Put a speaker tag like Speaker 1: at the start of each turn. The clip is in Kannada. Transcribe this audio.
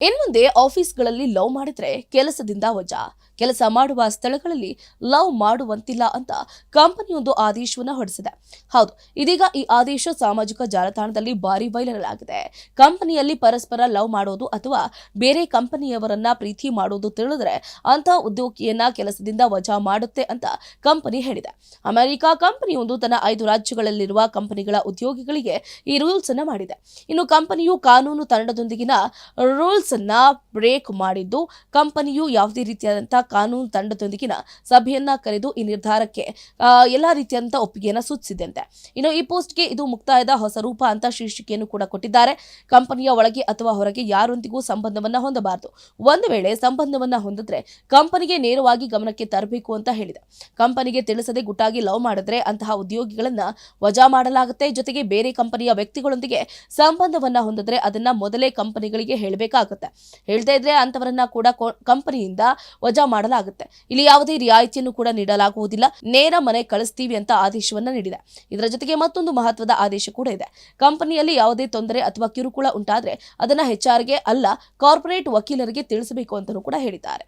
Speaker 1: ಇನ್ಮುಂದೆ ಆಫೀಸ್ಗಳಲ್ಲಿ ಲವ್ ಮಾಡಿದ್ರೆ ಕೆಲಸದಿಂದ ವಜಾ. ಕೆಲಸ ಮಾಡುವ ಸ್ಥಳಗಳಲ್ಲಿ ಲವ್ ಮಾಡುವಂತಿಲ್ಲ ಅಂತ ಕಂಪನಿಯೊಂದು ಆದೇಶವನ್ನು ಹೊರಡಿಸಿದೆ. ಹೌದು, ಇದೀಗ ಈ ಆದೇಶ ಸಾಮಾಜಿಕ ಜಾಲತಾಣದಲ್ಲಿ ಭಾರಿ ವೈರಲ್ ಆಗಿದೆ. ಕಂಪನಿಯಲ್ಲಿ ಪರಸ್ಪರ ಲವ್ ಮಾಡೋದು ಅಥವಾ ಬೇರೆ ಕಂಪನಿಯವರನ್ನ ಪ್ರೀತಿ ಮಾಡೋದು ತಿಳಿದ್ರೆ ಅಂತ ಉದ್ಯೋಗಿಯನ್ನ ಕೆಲಸದಿಂದ ವಜಾ ಮಾಡುತ್ತೆ ಅಂತ ಕಂಪನಿ ಹೇಳಿದೆ. ಅಮೆರಿಕ ಕಂಪನಿಯೊಂದು ತನ್ನ ಐದು ರಾಜ್ಯಗಳಲ್ಲಿರುವ ಕಂಪನಿಗಳ ಉದ್ಯೋಗಿಗಳಿಗೆ ಈ ರೂಲ್ಸ್ ಅನ್ನು ಮಾಡಿದೆ. ಇನ್ನು ಕಂಪನಿಯು ಕಾನೂನು ತಂಡದೊಂದಿಗಿನ ರೂಲ್ಸ್ ಅನ್ನ ಬ್ರೇಕ್ ಮಾಡಿದ್ದು. ಕಂಪನಿಯು ಯಾವುದೇ ರೀತಿಯಾದಂತಹ ಕಾನೂನು ತಂಡದೊಂದಿಗಿನ ಸಭೆಯನ್ನ ಕರೆದು ಈ ನಿರ್ಧಾರಕ್ಕೆ ಎಲ್ಲಾ ರೀತಿಯಾದಂತಹ ಒಪ್ಪಿಗೆಯನ್ನ ಸೂಚಿಸಿದಂತೆ. ಇನ್ನು ಈ ಪೋಸ್ಟ್ಗೆ ಇದು ಮುಕ್ತಾಯದ ಹೊಸ ರೂಪ ಅಂತ ಶೀರ್ಷಿಕೆಯನ್ನು ಕೂಡ ಕೊಟ್ಟಿದ್ದಾರೆ. ಕಂಪನಿಯ ಒಳಗೆ ಅಥವಾ ಹೊರಗೆ ಯಾರೊಂದಿಗೂ ಸಂಬಂಧವನ್ನ ಹೊಂದಬಾರದು. ಒಂದು ವೇಳೆ ಸಂಬಂಧವನ್ನ ಹೊಂದಿದ್ರೆ ಕಂಪನಿಗೆ ನೇರವಾಗಿ ಗಮನಕ್ಕೆ ತರಬೇಕು ಅಂತ ಹೇಳಿದೆ. ಕಂಪನಿಗೆ ತಿಳಿಸದೆ ಗುಟ್ಟಾಗಿ ಲವ್ ಮಾಡಿದ್ರೆ ಅಂತಹ ಉದ್ಯೋಗಿಗಳನ್ನ ವಜಾ ಮಾಡಲಾಗುತ್ತೆ. ಜೊತೆಗೆ ಬೇರೆ ಕಂಪನಿಯ ವ್ಯಕ್ತಿಗಳೊಂದಿಗೆ ಸಂಬಂಧವನ್ನ ಹೊಂದಿದ್ರೆ ಅದನ್ನ ಮೊದಲೇ ಕಂಪನಿಗಳಿಗೆ ಹೇಳಬೇಕಾಗುತ್ತೆ. ಹೇಳ್ತಾ ಇದ್ರೆ ಅಂತವರನ್ನ ಕೂಡ ಕಂಪನಿಯಿಂದ ವಜಾ ಮಾಡಲಾಗುತ್ತೆ. ಇಲ್ಲಿ ಯಾವುದೇ ರಿಯಾಯಿತಿಯನ್ನು ಕೂಡ ನೀಡಲಾಗುವುದಿಲ್ಲ. ನೇರ ಮನೆ ಕಳಿಸ್ತೀವಿ ಅಂತ ಆದೇಶವನ್ನ ನೀಡಿದೆ. ಇದರ ಜೊತೆಗೆ ಮತ್ತೊಂದು ಮಹತ್ವದ ಆದೇಶ ಕೂಡ ಇದೆ. ಕಂಪನಿಯಲ್ಲಿ ಯಾವುದೇ ತೊಂದರೆ ಅಥವಾ ಕಿರುಕುಳ ಉಂಟಾದ್ರೆ ಅದನ್ನ ಹೆಚ್ಚಾರಿಗೆ ಅಲ್ಲ, ಕಾರ್ಪೊರೇಟ್ ವಕೀಲರಿಗೆ ತಿಳಿಸಬೇಕು ಅಂತಲೂ ಕೂಡ ಹೇಳಿದ್ದಾರೆ.